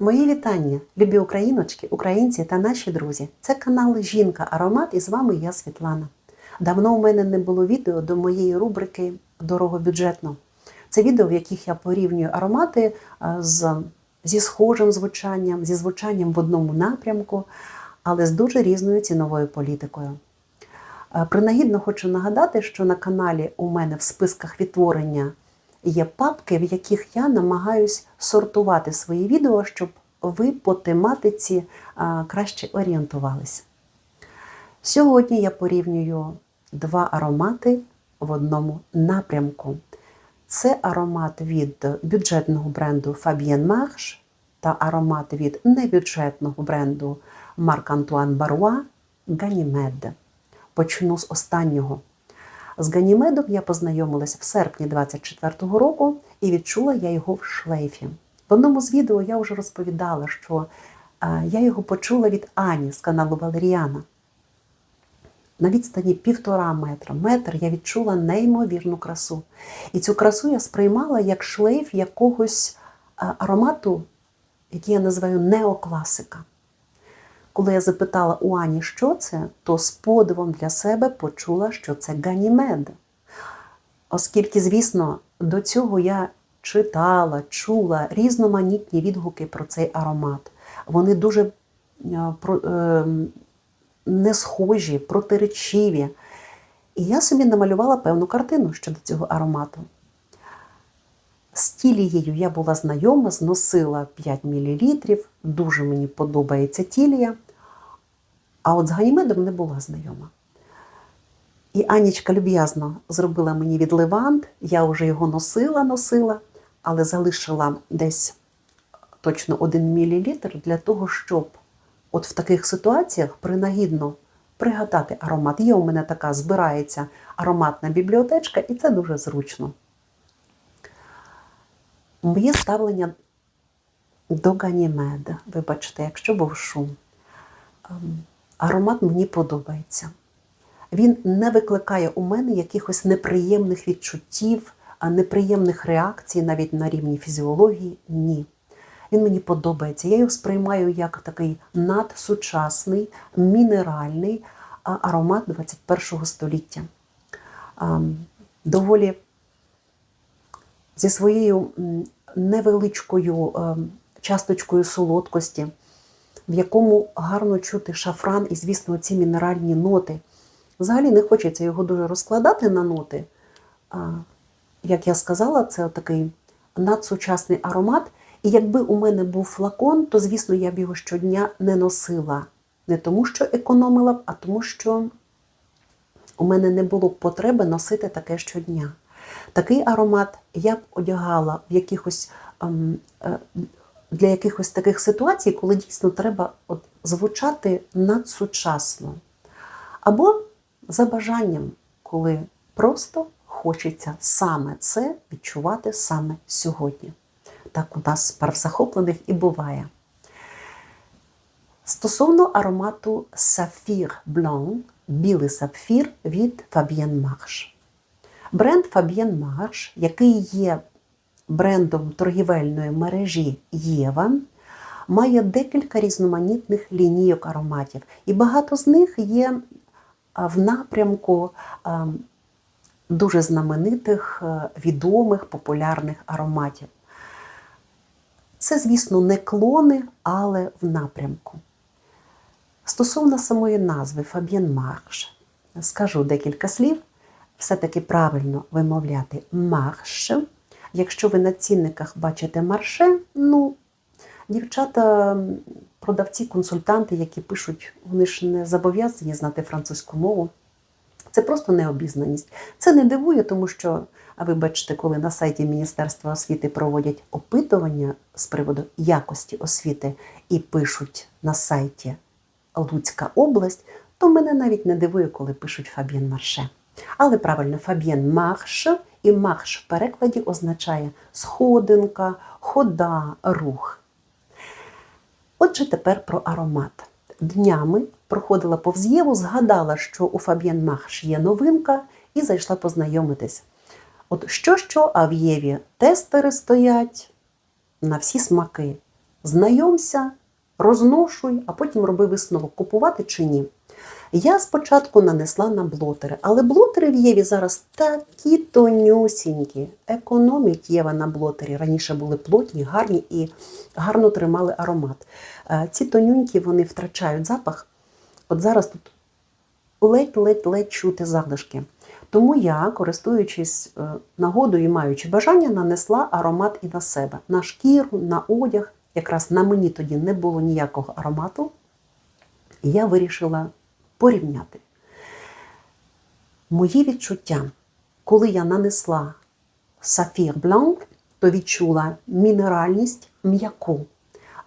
Мої вітання, любі україночки, українці та наші друзі. Це канал Жінка Аромат і з вами я Світлана. Давно у мене не було відео до моєї рубрики Дорогобюджетно. Це відео, в яких я порівнюю аромати е, з, зі схожим звучанням, зі звучанням в одному напрямку, але з дуже різною ціновою політикою. Е, Принагідно хочу нагадати, що на каналі у мене в списках відтворення є папки, в яких я намагаюсь сортувати свої відео, щоб ви по тематиці краще орієнтувалися. Сьогодні я порівнюю два аромати в одному напрямку. Це аромат від бюджетного бренду Fabienne Marche та аромат від небюджетного бренду Marc Antoine Barrois Ganymede. Почну з останнього. З Ганімедом я познайомилася в серпні 24-го року і відчула я його в шлейфі. В одному з відео я вже розповідала, що е, я його почула від Ані з каналу Валеріана. На відстані півтора метра, метр я відчула неймовірну красу. І цю красу я сприймала як шлейф якогось е, аромату, який я називаю неокласика. Коли я запитала у Ані, що це, то з подивом для себе почула, що це Ганімед. Оскільки, звісно, до цього я читала, чула різноманітні відгуки про цей аромат. Вони дуже е, е, не схожі, протиречиві. І я собі намалювала певну картину щодо цього аромату. З тілією я була знайома, зносила 5 мл, дуже мені подобається тілія. А от з Ганімедом не була знайома. І Анічка люб'язно зробила мені відливант, я вже його носила, носила, але залишила десь точно 1 мл для того, щоб от в таких ситуаціях принагідно пригадати аромат. Є у мене така збирається ароматна бібліотечка, і це дуже зручно. Моє ставлення до Ганімеда, вибачте, якщо був шум. Аромат мені подобається. Він не викликає у мене якихось неприємних відчуттів, неприємних реакцій навіть на рівні фізіології. Ні. Він мені подобається. Я його сприймаю як такий надсучасний, мінеральний аромат 21 століття. Доволі зі своєю невеличкою часточкою солодкості, в якому гарно чути шафран і, звісно, ці мінеральні ноти. Взагалі не хочеться його дуже розкладати на ноти. Як я сказала, це такий надсучасний аромат. І якби у мене був флакон, то, звісно, я б його щодня не носила. Не тому, що економила б, а тому, що у мене не було б потреби носити таке щодня. Такий аромат я б одягала в якихось, ем, е, для якихось таких ситуацій, коли дійсно треба от, звучати надсучасно. Або за бажанням, коли просто хочеться саме це відчувати саме сьогодні. Так у нас парвзахоплених і буває. Стосовно аромату Сафір Blanc, білий сапфір від Fabienne Marche. Бренд Fabienne Marche, який є брендом торгівельної мережі Єва, має декілька різноманітних лінійок ароматів, і багато з них є в напрямку дуже знаменитих, е, відомих, популярних ароматів. Це, звісно, не клони, але в напрямку. Стосовно самої назви Fabienne Marche, скажу декілька слів. Все-таки правильно вимовляти марше. Якщо ви на цінниках бачите марше, ну, дівчата, продавці, консультанти, які пишуть, вони ж не зобов'язані знати французьку мову. Це просто необізнаність. Це не дивує, тому що, а ви бачите, коли на сайті Міністерства освіти проводять опитування з приводу якості освіти і пишуть на сайті Луцька область, то мене навіть не дивує, коли пишуть Фаб'єн Марше. Але правильно, Фаб'єн Марш і марш в перекладі означає сходинка, хода, рух. Отже, тепер про аромат. Днями проходила повз Єву, згадала, що у Фаб'єн Марш є новинка, і зайшла познайомитись. От що, що, а в Єві тестери стоять на всі смаки. знайомся, розношуй, а потім роби висновок, купувати чи ні. Я спочатку нанесла на блотери, але блотери в Єві зараз такі тонюсінькі. Економить Єва на блотері. Раніше були плотні, гарні і гарно тримали аромат. Е, Ці тонюнькі вони втрачають запах. От зараз тут ледь-ледь-ледь чути залишки. Тому я, користуючись е, нагодою і маючи бажання, нанесла аромат і на себе, на шкіру, на одяг. Якраз на мені тоді не було ніякого аромату. І я вирішила порівняти. Мої відчуття, коли я нанесла сафір бланк, то відчула мінеральність м'яку,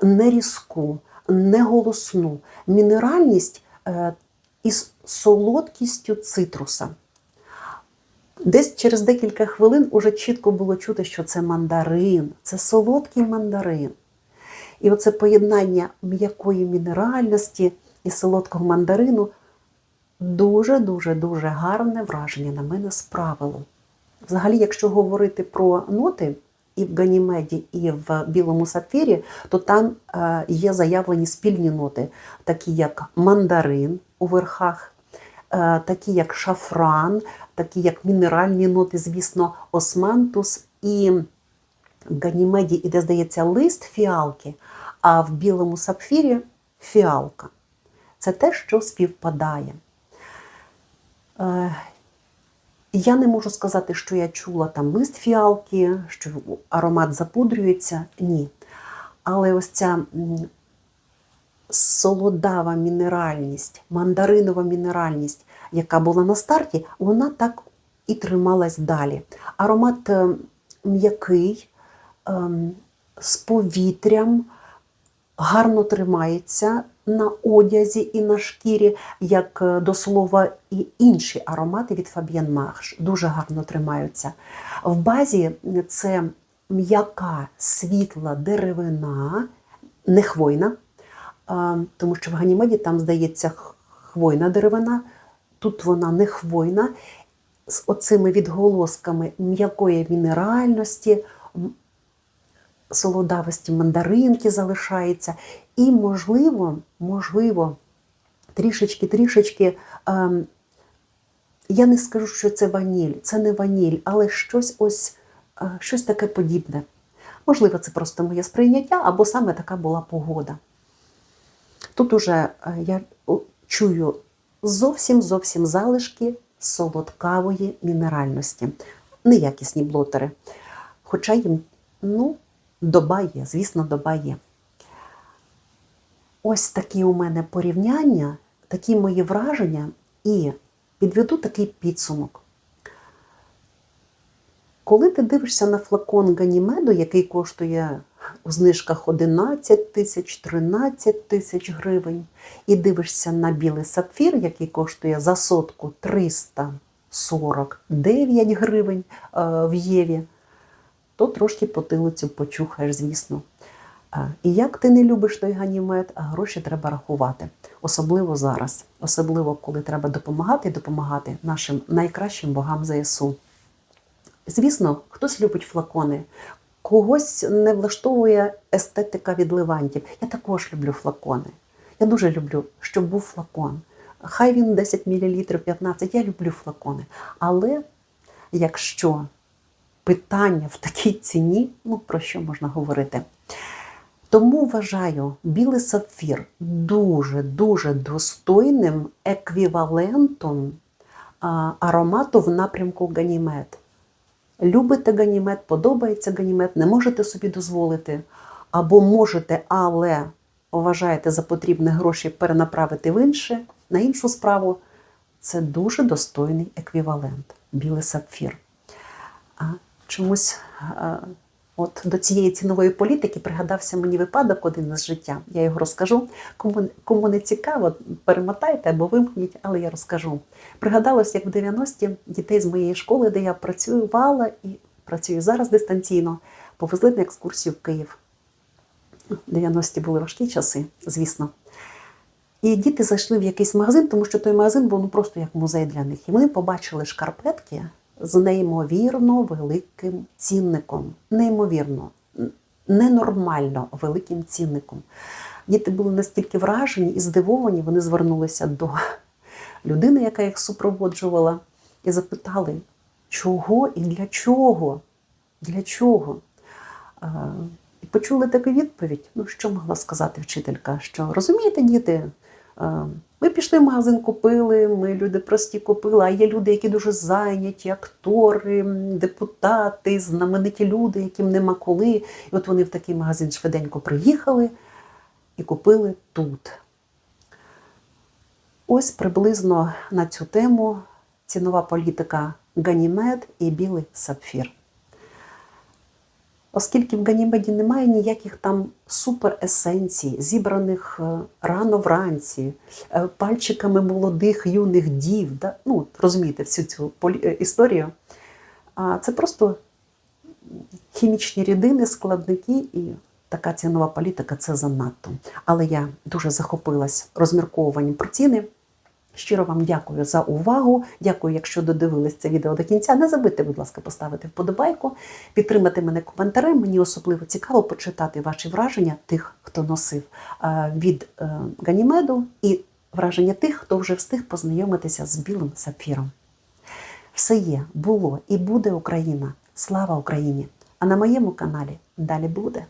не різку, не голосну, мінеральність е, із солодкістю цитруса. Десь через декілька хвилин уже чітко було чути, що це мандарин, це солодкий мандарин. І оце поєднання м'якої мінеральності і солодкого мандарину дуже-дуже дуже гарне враження на мене справило. Взагалі, якщо говорити про ноти і в Ганімеді, і в білому сапфірі, то там е, є заявлені спільні ноти, такі як мандарин у верхах, е, такі як шафран, такі як мінеральні ноти, звісно, османтус і в Ганімеді іде, здається, лист фіалки, а в білому сапфірі фіалка. Це те, що співпадає. Е, Я не можу сказати, що я чула там лист фіалки, що аромат запудрюється. Ні. Але ось ця солодава мінеральність, мандаринова мінеральність, яка була на старті, вона так і трималась далі. Аромат е, м'який, ем, з повітрям, гарно тримається на одязі і на шкірі, як е, до слова, і інші аромати від Fabienne Marche дуже гарно тримаються. В базі це м'яка світла деревина, не хвойна, тому що в Ганімеді там, здається, хвойна деревина, тут вона не хвойна, з оцими відголосками м'якої мінеральності, солодавості мандаринки залишається. І, можливо, можливо, трішечки-трішечки. Ем, я не скажу, що це ваніль, це не ваніль, але щось ось е, щось таке подібне. Можливо, це просто моє сприйняття, або саме така була погода. Тут уже е, я чую зовсім зовсім залишки солодкавої мінеральності. Неякісні блотери. Хоча їм, ну, доба є, звісно, доба є. Ось такі у мене порівняння, такі мої враження, і підведу такий підсумок. Коли ти дивишся на флакон Ганімеду, який коштує у знижках 11 тисяч, 13 тисяч гривень, і дивишся на білий сапфір, який коштує за сотку 349 гривень е, в Єві, то трошки потилицю почухаєш, звісно. І як ти не любиш той ганімед, а гроші треба рахувати. Особливо зараз, особливо коли треба допомагати допомагати нашим найкращим богам ЗСУ. Звісно, хтось любить флакони, когось не влаштовує естетика відливантів. Я також люблю флакони. Я дуже люблю, щоб був флакон. Хай він 10 мл, 15, я люблю флакони. Але якщо питання в такій ціні, ну про що можна говорити? Тому вважаю білий сапфір дуже-дуже достойним еквівалентом аромату в напрямку Ганімед. Любите Ганімед, подобається Ганімед, не можете собі дозволити, або можете, але вважаєте за потрібне гроші перенаправити в інше, на іншу справу. Це дуже достойний еквівалент білий сапфір. Чомусь от до цієї цінової політики пригадався мені випадок один із життя. Я його розкажу. Кому, кому не цікаво, перемотайте або вимкніть, але я розкажу. Пригадалось, як в 90-ті дітей з моєї школи, де я працювала і працюю зараз дистанційно, повезли на екскурсію в Київ. 90-ті були важкі часи, звісно. І діти зайшли в якийсь магазин, тому що той магазин був ну, просто як музей для них. І вони побачили шкарпетки з неймовірно великим цінником. Неймовірно. ненормально великим цінником. Діти були настільки вражені і здивовані, вони звернулися до людини, яка їх супроводжувала, і запитали, чого і для чого? Для чого? І почули таку відповідь. Ну, що могла сказати вчителька? Що розумієте, діти, ми пішли в магазин, купили, ми люди прості купили, а є люди, які дуже зайняті, актори, депутати, знамениті люди, яким нема коли. І от вони в такий магазин швиденько приїхали і купили тут. Ось приблизно на цю тему цінова політика Ганімед і білий сапфір. Оскільки в Ганімеді немає ніяких там супересенцій, зібраних е, рано вранці, е, пальчиками молодих юних дів, да? ну, розумієте, всю цю е, історію. А це просто хімічні рідини, складники і така цінова політика це занадто. Але я дуже захопилась розмірковуванням про ціни. Щиро вам дякую за увагу. Дякую, якщо додивились це відео до кінця. Не забудьте, будь ласка, поставити вподобайку, підтримати мене коментарем. Мені особливо цікаво почитати ваші враження тих, хто носив е, від е, Ганімеду, і враження тих, хто вже встиг познайомитися з білим сапфіром. Все є, було і буде Україна. Слава Україні! А на моєму каналі далі буде.